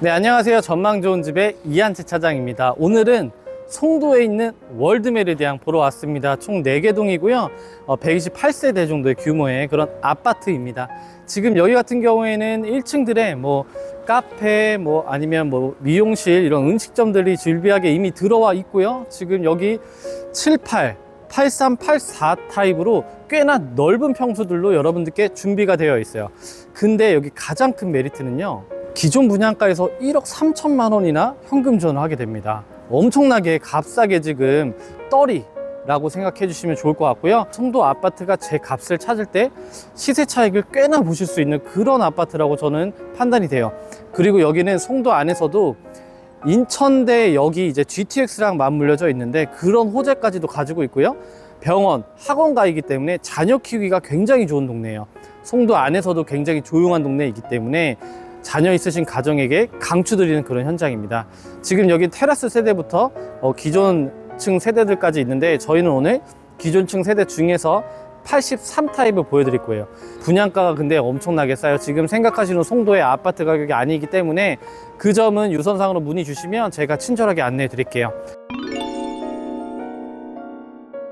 네, 안녕하세요. 전망 좋은 집의 이한채 차장입니다. 오늘은 송도에 있는 월드메리디앙 보러 왔습니다. 총 4개 동이고요. 어, 128세대 정도의 규모의 그런 아파트입니다. 지금 여기 같은 경우에는 1층들에 뭐 카페, 뭐 아니면 뭐 미용실 이런 음식점들이 즐비하게 이미 들어와 있고요. 지금 여기 78, 8384 타입으로 꽤나 넓은 평수들로 여러분들께 준비가 되어 있어요. 근데 여기 가장 큰 메리트는요. 기존 분양가에서 1억 3천만 원이나 현금 지원을 하게 됩니다. 엄청나게 값싸게 지금 떨이 라고 생각해 주시면 좋을 것 같고요. 송도 아파트가 제 값을 찾을 때 시세 차익을 꽤나 보실 수 있는 그런 아파트라고 저는 판단이 돼요. 그리고 여기는 송도 안에서도 인천대 여기 이제 GTX랑 맞물려져 있는데 그런 호재까지도 가지고 있고요. 병원, 학원가이기 때문에 자녀 키우기가 굉장히 좋은 동네예요. 송도 안에서도 굉장히 조용한 동네이기 때문에 자녀 있으신 가정에게 강추드리는 그런 현장입니다. 지금 여기 테라스 세대부터 어, 기존층 세대들까지 있는데 저희는 오늘 기존층 세대 중에서 83 타입을 보여드릴 거예요. 분양가가 근데 엄청나게 싸요. 지금 생각하시는 송도의 아파트 가격이 아니기 때문에 그 점은 유선상으로 문의 주시면 제가 친절하게 안내해 드릴게요.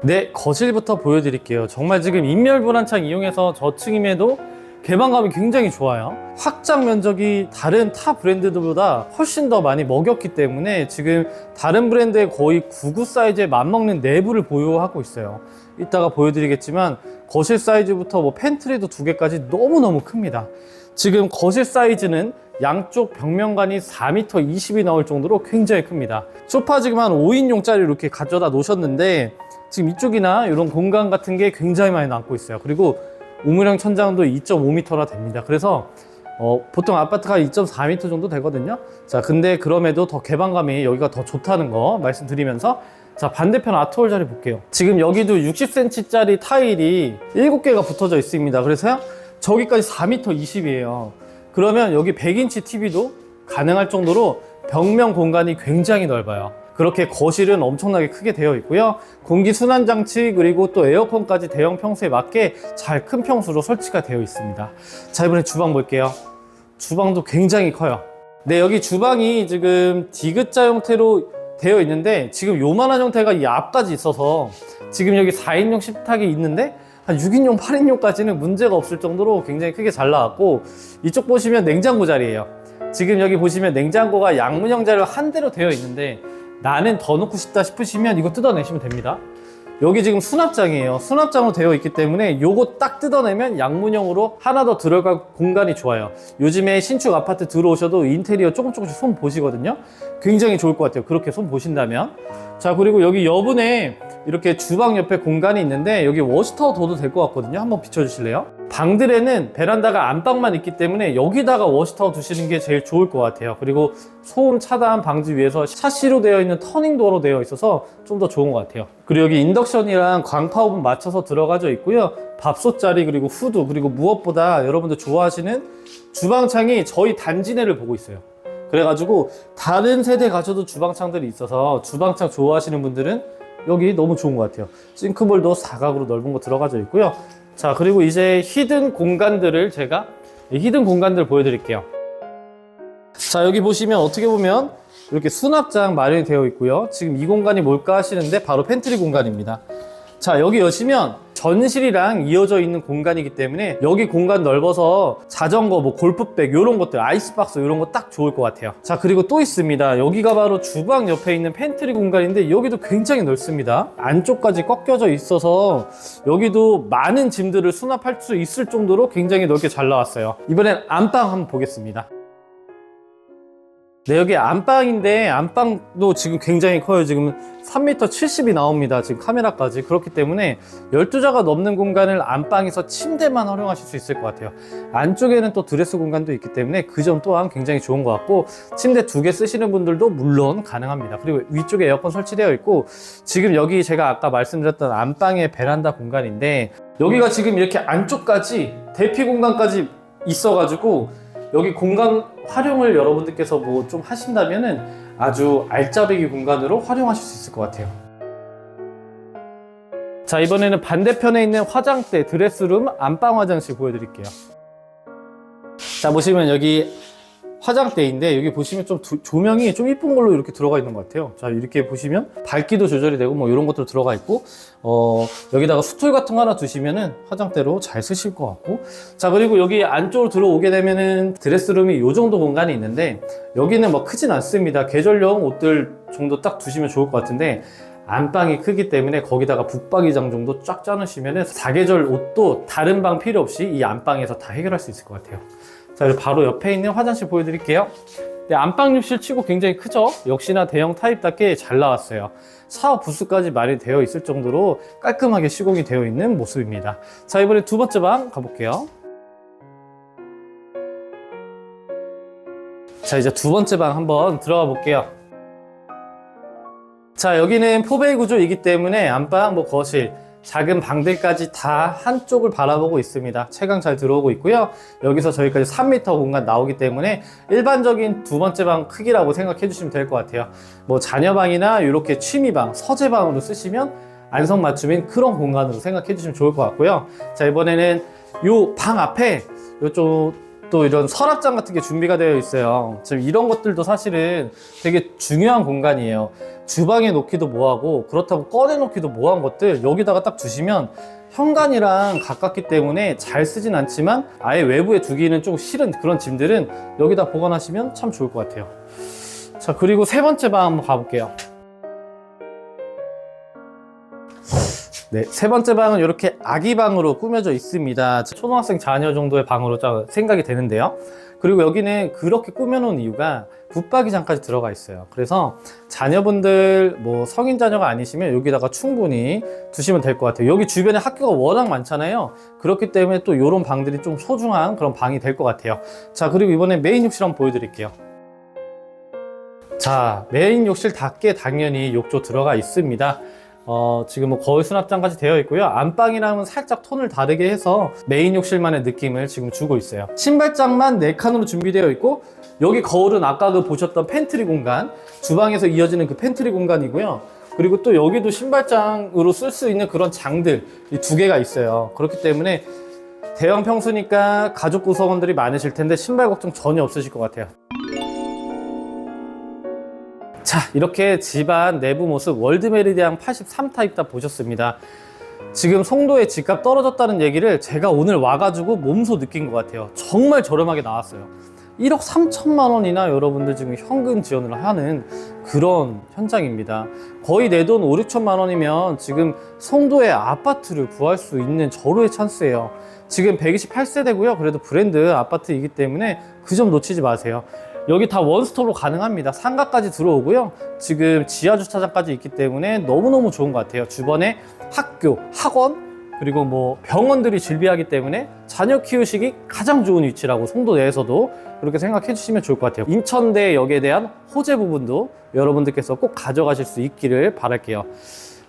네, 거실부터 보여드릴게요. 정말 지금 인멸불안창 이용해서 저층임에도 개방감이 굉장히 좋아요. 확장 면적이 다른 타 브랜드들보다 훨씬 더 많이 먹였기 때문에 지금 다른 브랜드의 거의 99 사이즈에 맞먹는 내부를 보유하고 있어요. 이따가 보여드리겠지만 거실 사이즈부터 뭐 팬트리도 두 개까지 너무너무 큽니다. 지금 거실 사이즈는 양쪽 벽면관이 4m 20이 나올 정도로 굉장히 큽니다. 소파 지금 한 5인용짜리 이렇게 가져다 놓으셨는데 지금 이쪽이나 이런 공간 같은 게 굉장히 많이 남고 있어요. 그리고 우물형 천장도 2.5m나 됩니다. 그래서 어, 보통 아파트가 2.4m 정도 되거든요. 자, 근데 그럼에도 더 개방감이 여기가 더 좋다는 거 말씀드리면서 자, 반대편 아트홀 자리 볼게요. 지금 여기도 60cm짜리 타일이 7개가 붙어져 있습니다. 그래서요, 저기까지 4m 20이에요. 그러면 여기 100인치 TV도 가능할 정도로 벽면 공간이 굉장히 넓어요. 그렇게 거실은 엄청나게 크게 되어 있고요. 공기 순환 장치 그리고 또 에어컨까지 대형 평수에 맞게 잘 큰 평수로 설치가 되어 있습니다. 자, 이번에 주방 볼게요. 주방도 굉장히 커요. 네, 여기 주방이 지금 디귿자 형태로 되어 있는데 지금 요만한 형태가 이 앞까지 있어서 지금 여기 4인용 식탁이 있는데 한 6인용, 8인용까지는 문제가 없을 정도로 굉장히 크게 잘 나왔고 이쪽 보시면 냉장고 자리예요. 지금 여기 보시면 냉장고가 양문형 자리로 한 대로 되어 있는데 나는 더 넣고 싶다 싶으시면 이거 뜯어내시면 됩니다. 여기 지금 수납장이에요. 수납장으로 되어 있기 때문에 요거 딱 뜯어내면 양문형으로 하나 더 들어갈 공간이 좋아요. 요즘에 신축 아파트 들어오셔도 인테리어 조금 조금씩 손 보시거든요. 굉장히 좋을 것 같아요. 그렇게 손 보신다면. 자, 그리고 여기 여분에 이렇게 주방 옆에 공간이 있는데 여기 워시타워 둬도 될 것 같거든요. 한번 비춰주실래요? 방들에는 베란다가 안방만 있기 때문에 여기다가 워시타워 두시는 게 제일 좋을 것 같아요. 그리고 소음 차단 방지 위해서 샤시로 되어 있는 터닝도어로 되어 있어서 좀 더 좋은 것 같아요. 그리고 여기 인덕션이랑 광파 오븐 맞춰서 들어가져 있고요. 밥솥 자리 그리고 후드 그리고 무엇보다 여러분들 좋아하시는 주방창이 저희 단지 내를 보고 있어요. 그래가지고 다른 세대 가셔도 주방창들이 있어서 주방창 좋아하시는 분들은 여기 너무 좋은 것 같아요. 싱크볼도 사각으로 넓은 거 들어가져 있고요. 자, 그리고 이제 히든 공간들을 제가 이 히든 공간들 보여드릴게요. 자, 여기 보시면 어떻게 보면 이렇게 수납장 마련이 되어 있고요. 지금 이 공간이 뭘까 하시는데 바로 팬트리 공간입니다. 자, 여기 여시면 전실이랑 이어져 있는 공간이기 때문에 여기 공간 넓어서 자전거, 뭐 골프백 이런 것들, 아이스박스 이런 거 딱 좋을 것 같아요. 자, 그리고 또 있습니다. 여기가 바로 주방 옆에 있는 팬트리 공간인데 여기도 굉장히 넓습니다. 안쪽까지 꺾여져 있어서 여기도 많은 짐들을 수납할 수 있을 정도로 굉장히 넓게 잘 나왔어요. 이번엔 안방 한번 보겠습니다. 네, 여기 안방인데 안방도 지금 굉장히 커요. 지금 3m 70이 나옵니다. 지금 카메라까지. 그렇기 때문에 12자가 넘는 공간을 안방에서 침대만 활용하실 수 있을 것 같아요. 안쪽에는 또 드레스 공간도 있기 때문에 그 점 또한 굉장히 좋은 것 같고 침대 두 개 쓰시는 분들도 물론 가능합니다. 그리고 위쪽에 에어컨 설치되어 있고 지금 여기 제가 아까 말씀드렸던 안방의 베란다 공간인데 여기가 지금 이렇게 안쪽까지 대피 공간까지 있어가지고 여기 공간 활용을 여러분들께서 뭐 좀 하신다면은 아주 알짜배기 공간으로 활용하실 수 있을 것 같아요. 자, 이번에는 반대편에 있는 화장대, 드레스룸, 안방 화장실 보여드릴게요. 자, 보시면 여기 화장대인데 여기 보시면 좀 두- 조명이 좀 이쁜 걸로 이렇게 들어가 있는 것 같아요. 자 이렇게 보시면 밝기도 조절이 되고 뭐 이런 것도 들어가 있고 어, 여기다가 스툴 같은 거 하나 두시면은 화장대로 잘 쓰실 것 같고 자 그리고 여기 안쪽으로 들어오게 되면은 드레스룸이 이 정도 공간이 있는데 여기는 뭐 크진 않습니다. 계절용 옷들 정도 딱 두시면 좋을 것 같은데 안방이 크기 때문에 거기다가 붙박이장 정도 쫙 짜놓으시면은 사계절 옷도 다른 방 필요 없이 이 안방에서 다 해결할 수 있을 것 같아요. 자, 바로 옆에 있는 화장실 보여드릴게요. 네, 안방 욕실 치고 굉장히 크죠? 역시나 대형 타입답게 잘 나왔어요. 샤워 부스까지 많이 되어 있을 정도로 깔끔하게 시공이 되어 있는 모습입니다. 자, 이번에 두 번째 방 가볼게요. 자, 이제 두 번째 방 한번 들어가 볼게요. 자, 여기는 포베이 구조이기 때문에 안방, 뭐 거실, 작은 방들까지 다 한쪽을 바라보고 있습니다. 채광 잘 들어오고 있고요. 여기서 저기까지 3m 공간 나오기 때문에 일반적인 두 번째 방 크기라고 생각해 주시면 될 것 같아요. 뭐 자녀방이나 이렇게 취미방, 서재방으로 쓰시면 안성맞춤인 그런 공간으로 생각해 주시면 좋을 것 같고요. 자, 이번에는 요방 앞에 요쪽 또 이런 서랍장 같은 게 준비가 되어 있어요. 지금 이런 것들도 사실은 되게 중요한 공간이에요. 주방에 놓기도 뭐하고 그렇다고 꺼내 놓기도 뭐한 것들 여기다가 딱 두시면 현관이랑 가깝기 때문에 잘 쓰진 않지만 아예 외부에 두기는 좀 싫은 그런 짐들은 여기다 보관하시면 참 좋을 것 같아요. 자 그리고 세 번째 방 한번 가볼게요. 네, 세 번째 방은 이렇게 아기 방으로 꾸며져 있습니다. 초등학생 자녀 정도의 방으로 짜- 생각이 되는데요. 그리고 여기는 그렇게 꾸며놓은 이유가 붙박이장까지 들어가 있어요. 그래서 자녀분들 뭐 성인 자녀가 아니시면 여기다가 충분히 두시면 될 것 같아요. 여기 주변에 학교가 워낙 많잖아요. 그렇기 때문에 또 이런 방들이 좀 소중한 그런 방이 될 것 같아요. 자, 그리고 이번에 메인 욕실 한번 보여드릴게요. 자, 메인 욕실 답게 당연히 욕조 들어가 있습니다. 어, 지금 뭐 거울 수납장까지 되어 있고요. 안방이랑은 살짝 톤을 다르게 해서 메인 욕실만의 느낌을 지금 주고 있어요. 신발장만 4칸으로 준비되어 있고 여기 거울은 아까 그 보셨던 팬트리 공간, 주방에서 이어지는 그 팬트리 공간이고요. 그리고 또 여기도 신발장으로 쓸 수 있는 그런 장들 이 두 개가 있어요. 그렇기 때문에 대형 평수니까 가족 구성원들이 많으실 텐데 신발 걱정 전혀 없으실 것 같아요. 자, 이렇게 집안 내부 모습 월드메리디안 83 타입 다 보셨습니다. 지금 송도의 집값 떨어졌다는 얘기를 제가 오늘 와가지고 몸소 느낀 것 같아요. 정말 저렴하게 나왔어요. 1억 3천만 원이나 여러분들 지금 현금 지원을 하는 그런 현장입니다. 거의 내 돈 5, 6천만 원이면 지금 송도의 아파트를 구할 수 있는 절호의 찬스예요. 지금 128세대고요. 그래도 브랜드 아파트이기 때문에 그 점 놓치지 마세요. 여기 다 원스톱으로 가능합니다. 상가까지 들어오고요. 지금 지하 주차장까지 있기 때문에 너무너무 좋은 것 같아요. 주변에 학교, 학원, 그리고 뭐 병원들이 즐비하기 때문에 자녀 키우시기 가장 좋은 위치라고 송도 내에서도 그렇게 생각해 주시면 좋을 것 같아요. 인천대 역에 대한 호재 부분도 여러분들께서 꼭 가져가실 수 있기를 바랄게요.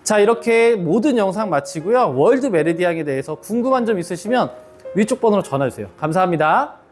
자, 이렇게 모든 영상 마치고요. 월드 메리디앙에 대해서 궁금한 점 있으시면 위쪽 번호로 전화 주세요. 감사합니다.